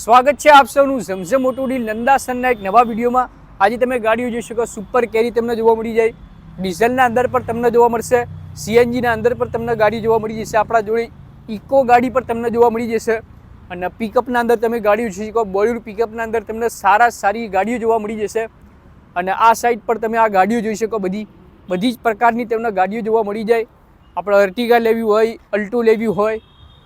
સ્વાગત છે આપ સૌનું ઝમઝમ ઓટોડી નંદાસનના એક નવા વિડીયોમાં. આજે તમે ગાડીઓ જોઈ શકો, સુપર કેરી તમને જોવા મળી જાય. ડીઝલના અંદર પર તમને જોવા મળશે. સીએનજીના અંદર પર તમને ગાડી જોવા મળી જશે. આપણા જોડે ઇકો ગાડી પર તમને જોવા મળી જશે. અને પિકઅપના અંદર તમે ગાડીઓ જોઈ શકો. બોલીવુડ પિકઅપના અંદર તમને સારા સારી ગાડીઓ જોવા મળી જશે. અને આ સાઈડ પર તમે આ ગાડીઓ જોઈ શકો. બધી બધી જ પ્રકારની તમને ગાડીઓ જોવા મળી જાય. આપણે અર્ટિગા લેવી હોય, અલ્ટો લેવી હોય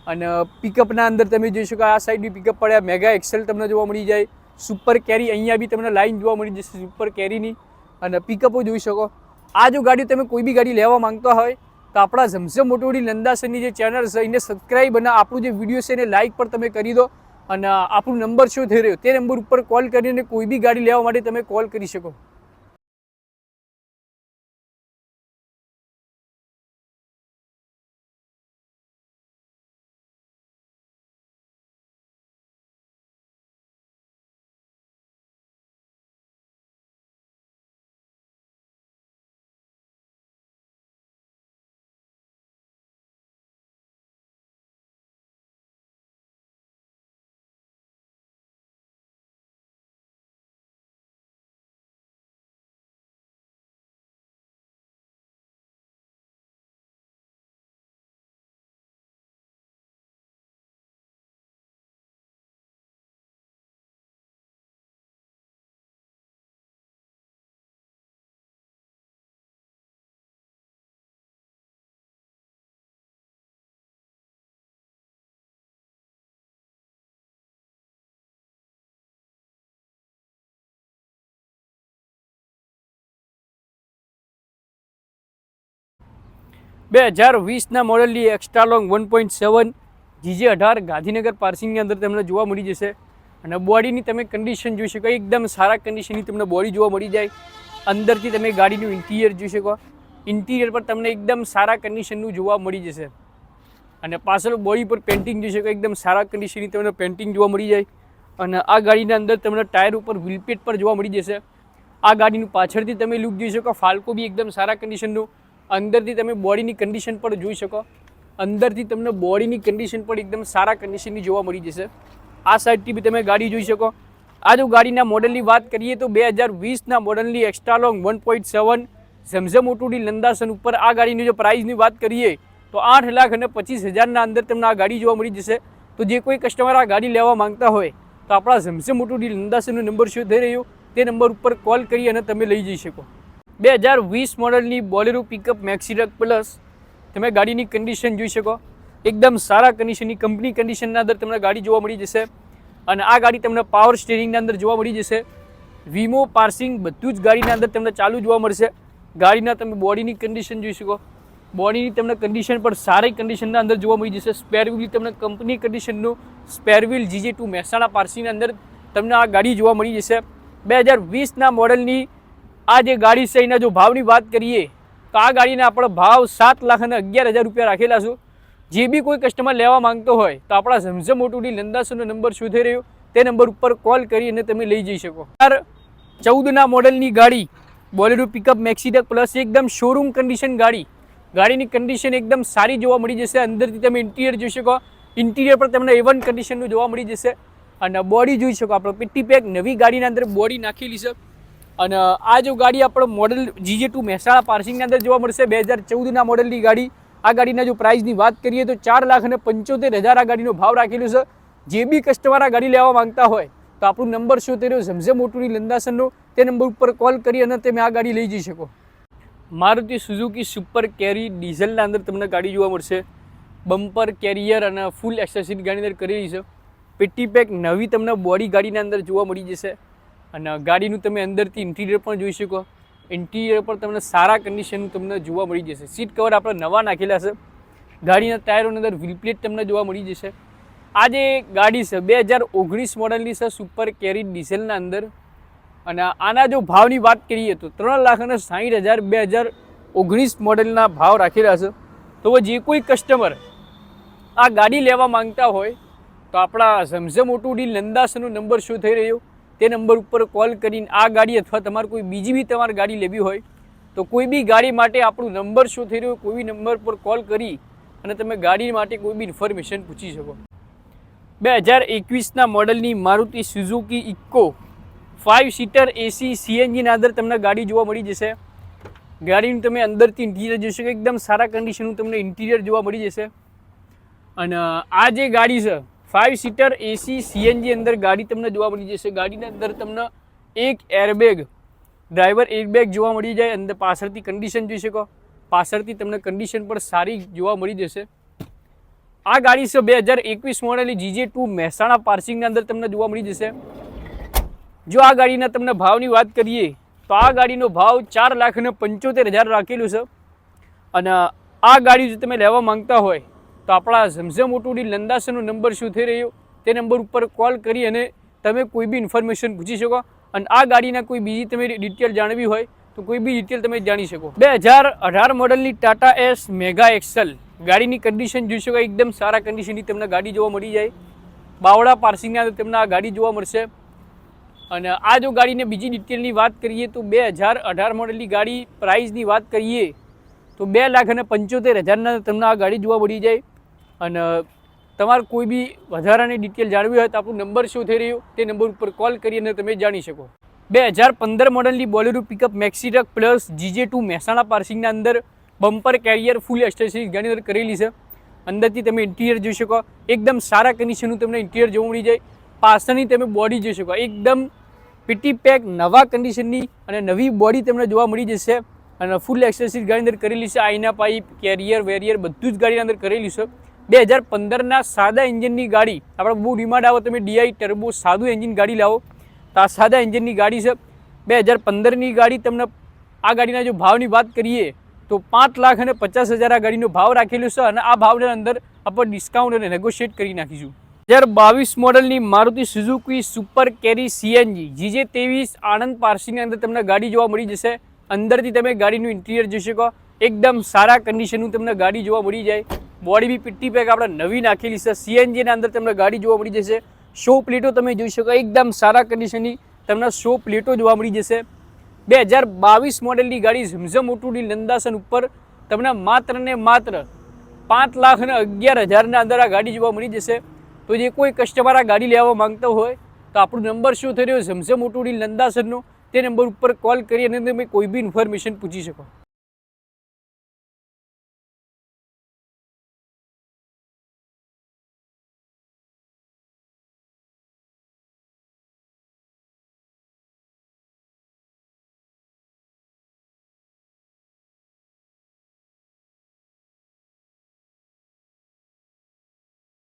અને પિકઅપના અંદર તમે જોઈ શકો આ સાઈડની પિકઅપ પડ્યા. મેગા એક્સેલ તમને જોવા મળી જાય. સુપર કેરી અહીંયા બી તમને લાઈન જોવા મળી જશે સુપર કેરીની અને પિકઅપો જોઈ શકો. આ જો ગાડી તમે કોઈ બી ગાડી લેવા માંગતા હોય તો આપણા ઝમઝમ મોટોડી નંદાસનની જે ચેનલ છે, એને સબસ્ક્રાઈબ અને આપણું જે વીડિયો છે એને લાઇક પર તમે કરી દો. અને આપણો નંબર શું થઈ રહ્યો, તે નંબર ઉપર કોલ કરીને કોઈ બી ગાડી લેવા માટે તમે કોલ કરી શકો. બે હજાર વીસના મોડલની extra long one point seven G અઢાર ગાંધીનગર પાર્સિંગની અંદર તમને જોવા મળી જશે. અને બોડીની તમે કન્ડિશન જોઈ શકો, એકદમ સારા કન્ડિશનની તમને બોડી જોવા મળી જાય. અંદરથી તમે ગાડીનું ઇન્ટિરિયર જોઈ શકો. ઇન્ટિરિયર પર તમને એકદમ સારા કન્ડિશનનું જોવા મળી જશે. અને પાછળ બોડી પર પેન્ટિંગ જોઈ શકો, એકદમ સારા કન્ડિશનની તમને પેન્ટિંગ જોવા મળી જાય. અને આ ગાડીના અંદર તમને ટાયર ઉપર વ્હીલપેટ પર જોવા મળી જશે. આ ગાડીનું પાછળથી તમે લુક જોઈ શકો ફાલ્કો બી એકદમ સારા કન્ડિશનનું અંદરથી તમે બોડીની કન્ડિશન પણ જોઈ શકો. અંદરથી તમને બોડીની કન્ડિશન પણ એકદમ સારા કન્ડિશનની જોવા મળી જશે. આ સાઈડથી બી તમે ગાડી જોઈ શકો. આ જો ગાડીના મોડલની વાત કરીએ તો બે હજાર વીસના મોડલની extra long one point seven Zamzam ઓટુડી લંદાસન ઉપર આ ગાડીની જો પ્રાઇસની વાત કરીએ તો આઠ લાખ અને પચીસ હજારના અંદર તમને આ ગાડી જોવા મળી જશે. તો જે કોઈ કસ્ટમર આ ગાડી લેવા માંગતા હોય તો આપણા ઝમઝમ ઓટુડી લંદાસનનો નંબર શું થઈ રહ્યો. તે નંબર ઉપર કોલ કરી અને તમે લઈ જઈ શકો. બે હજાર વીસ મોડલની બોલેરો પિકઅપ મેક્સીડક પ્લસ તમે ગાડીની કન્ડિશન જોઈ શકો. એકદમ સારા કન્ડિશનની કંપની કન્ડિશનના અંદર તમને ગાડી જોવા મળી જશે. અને આ ગાડી તમને પાવર સ્ટેરિંગના અંદર જોવા મળી જશે. વીમો પાર્સિંગ બધું જ ગાડીના અંદર તમને ચાલુ જોવા મળશે. ગાડીના તમે બોડીની કન્ડિશન જોઈ શકો. બોડીની તમને કન્ડિશન પણ સારી કન્ડિશનના અંદર જોવા મળી જશે. સ્પેર વ્હીલ તમને company કન્ડિશનનું spare wheel GJ two Mehsana પાર્સિંગના અંદર તમને આ ગાડી જોવા મળી જશે. બે હજાર વીસના મોડલની આ જે ગાડી છે, એના જો ભાવની વાત કરીએ, તો આ ગાડીના આપણે ભાવ સાત લાખ અને અગિયાર હજાર રૂપિયા રાખેલા છું. જે બી કોઈ કસ્ટમર લેવા માંગતો હોય, તો આપણા ઝમઝમ ઓટુડી લંદાસોનો નંબર શું થઈ રહ્યો. તે નંબર ઉપર કોલ કરી અને તમે લઈ જઈ શકો. ચાર ચૌદના મોડલની ગાડી, બોલેરો પિકઅપ મેક્સીડક પ્લસ એકદમ શોરૂમ કન્ડિશન ગાડી. ગાડીની કન્ડિશન એકદમ સારી જોવા મળી જશે. અંદરથી તમે ઇન્ટિરિયર જોઈ શકો. ઇન્ટિરિયર પર તમને એવન કન્ડિશનનું જોવા મળી જશે. અને બોડી જોઈ શકો. આપણે પિટ્ટી પેક નવી ગાડીના અંદર બોડી નાખેલી છે. અને, આ જો ગાડી આપણો મોડલ જીજે ટુ મહેસાણા પાર્સિંગની અંદર જોવા મળશે, બે હજાર ચૌદના મોડલની ગાડી. આ ગાડીના જો પ્રાઇસની વાત કરીએ તો ચાર લાખ અને પંચોતેર હજાર આ ગાડીનો ભાવ રાખેલો છે. જે બી કસ્ટમર આ ગાડી લેવા માંગતા હોય, તો આપણું નંબર શું તેનો? ઝમઝમ ઓટોની લંદાસનનો તે નંબર ઉપર કોલ કરી અને તમે આ ગાડી લઈ જઈ શકો. મારુતિ સુઝુકી સુપર કેરી ડીઝલના અંદર તમને ગાડી જોવા મળશે. બમ્પર કેરિયર અને ફૂલ એક્સેસરી ગાડીની અંદર કરેલી છે. પેટી પેક નવી તમને બોડી ગાડીના અંદર જોવા મળી જશે. અને ગાડીનું તમે અંદરથી ઇન્ટિરિયર પણ જોઈ શકો. ઇન્ટિરિયર પર તમને સારા કન્ડિશનનું તમને જોવા મળી જશે. સીટ કવર આપણે નવા નાખેલા છે. ગાડીના ટાયરોની અંદર વ્હીલપ્લેટ તમને જોવા મળી જશે. આ જે ગાડી છે, બે હજાર ઓગણીસ મોડલની છે સુપર કેરી ડીઝલના અંદર. અને આના જો ભાવની વાત કરીએ તો ત્રણ લાખ અને સાઠ હજાર બે હજાર ઓગણીસ મોડલના ભાવ રાખેલા છે. તો જે કોઈ કસ્ટમર આ ગાડી લેવા માંગતા હોય, તો આપણા ઝમઝમ ઓટુડી નંદાસનો નંબર શું થઈ રહ્યો. તે નંબર ઉપર કોલ કરીને આ ગાડી અથવા તમારે કોઈ બીજી બી તમારે ગાડી લેવી હોય, તો કોઈ બી ગાડી માટે આપણું નંબર શું થઈ રહ્યો કોઈ બી નંબર પર કોલ કરી અને તમે ગાડી માટે કોઈ બી ઇન્ફોર્મેશન પૂછી શકો. બે હજાર એકવીસના મોડલની Maruti Suzuki Eeco five seater AC સીએનજીના અંદર તમને ગાડી જોવા મળી જશે. ગાડીનું તમે અંદરથી ઇન્ટિરિયર જોઈ શકો, એકદમ સારા કન્ડિશનનું તમને ઇન્ટિરિયર જોવા મળી જશે. અને આ જે ગાડી છે ફાઇવ સીટર એસી સીએનજી અંદર ગાડી તમને જોવા મળી જશે. ગાડીની અંદર તમને એક એરબેગ ડ્રાઈવર એરબેગ જોવા મળી જાય. અંદર પાછળથી કન્ડિશન જોઈ શકો. પાછળથી તમને કન્ડિશન પણ સારી જોવા મળી જશે. આ ગાડી છે બે હજાર એકવીસ મોડેલની જીજે ટુ મહેસાણા પાર્સિંગના અંદર તમને જોવા મળી જશે. જો આ ગાડીના તમને ભાવની વાત કરીએ, તો આ ગાડીનો ભાવ ચાર લાખ પંચોતેર હજાર રાખેલું છે. અને આ ગાડી જો તમે લેવા માંગતા હોય તો આપણા ઝમઝમ ઓટોડી લંદાસનો નંબર શું થઈ રહ્યો? તે નંબર ઉપર કોલ કરી અને તમે કોઈ બી ઇન્ફોર્મેશન પૂછી શકો અને આ ગાડીના કોઈ બીજી તમે ડિટેલ જાણવી હોય તો કોઈ બી ડિટેલ તમે જાણી શકો. બે હજાર અઢાર મોડલની ટાટા એસ મેગા એક્સલ. ગાડીની કન્ડિશન જોઈ શકો, એકદમ સારા કન્ડિશનની તમને ગાડી જોવા મળી જાય. બાવળા પાર્સિંગની અંદર તમને આ ગાડી જોવા મળશે. અને આ જો ગાડીને બીજી ડિટેલની વાત કરીએ તો બે હજાર અઢાર મોડલની ગાડી પ્રાઇઝની વાત કરીએ તો બે લાખ અને પંચોતેર હજારના તમને આ ગાડી જોવા મળી જાય. અને તમારે કોઈ બી વધારાની ડિટેલ જાણવી હોય તો આપણો નંબર શું થઈ રહ્યો. તે નંબર ઉપર કોલ કરી અને તમે જાણી શકો. બે હજાર પંદર મોડલની Bolero pickup maxitruck plus GJ two Mehsana પાર્સિંગના અંદર બમ્પર કેરિયર ફૂલ એસ્ટેસરીઝ ઘણી અંદર કરેલી છે. અંદરથી તમે ઇન્ટિરિયર જોઈ શકો. એકદમ સારા કન્ડિશનનું તમને ઇન્ટિરિયર જોવા મળી જાય. પાછળની તમે બોડી જોઈ શકો. એકદમ પીટી પેક નવા કન્ડિશનની અને નવી બોડી તમને જોવા મળી જશે. અને ફૂલ એક્સેસરીઝ ગાડી અંદર કરેલી છે. આઈના પાઇપ કેરિયર વેરિયર બધું જ ગાડીની અંદર કરેલી છે. બે હજાર પંદરના સાદા એન્જિનની ગાડી, આપણે બહુ ડિમાન્ડ આવો તમે ડીઆઈ ટર્બો, સાદું એન્જિન ગાડી લાવો. તો આ સાદા એન્જિનની ગાડી છે. બે હજાર પંદરની ગાડી તમને આ ગાડીના જો ભાવની વાત કરીએ, તો પાંચ લાખ અને પચાસ હજાર આ ગાડીનો ભાવ રાખેલો છે અને આ ભાવના અંદર આપણે ડિસ્કાઉન્ટ અને નેગોશિએટ કરી નાખીશું. હજાર બાવીસ મોડલની Maruti Suzuki super carry CNG, G ત્રેવીસ આણંદ પાર્સિંગની અંદર તમને ગાડી જોવા મળી જશે. અંદરથી તમે ગાડીનું ઇન્ટિરિયર જોઈ શકો. એકદમ સારા કન્ડિશનનું તમને ગાડી જોવા મળી જાય. બોડી બી પીટી પેક આપણે નવી નાખેલી છે. સીએનજીના અંદર તમને ગાડી જોવા મળી જશે. શો પ્લેટો તમે જોઈ શકો. એકદમ સારા કન્ડિશનની તમને શો પ્લેટો જોવા મળી જશે. બે હજાર બાવીસ મોડેલની ગાડી ઝમઝમ ઓટુડી નંદાસન ઉપર તમને માત્ર ને માત્ર પાંચ લાખ અને અગિયાર હજારના અંદર આ ગાડી જોવા મળી જશે. તો જે કોઈ કસ્ટમર આ ગાડી લેવા માંગતો હોય, તો આપણો નંબર શું થઈ રહ્યો ઝમઝમ ઓટુડી નંદાસનનો. તે નંબર ઉપર કોલ કરી અને તમે કોઈ બી ઇન્ફોર્મેશન પૂછી શકો.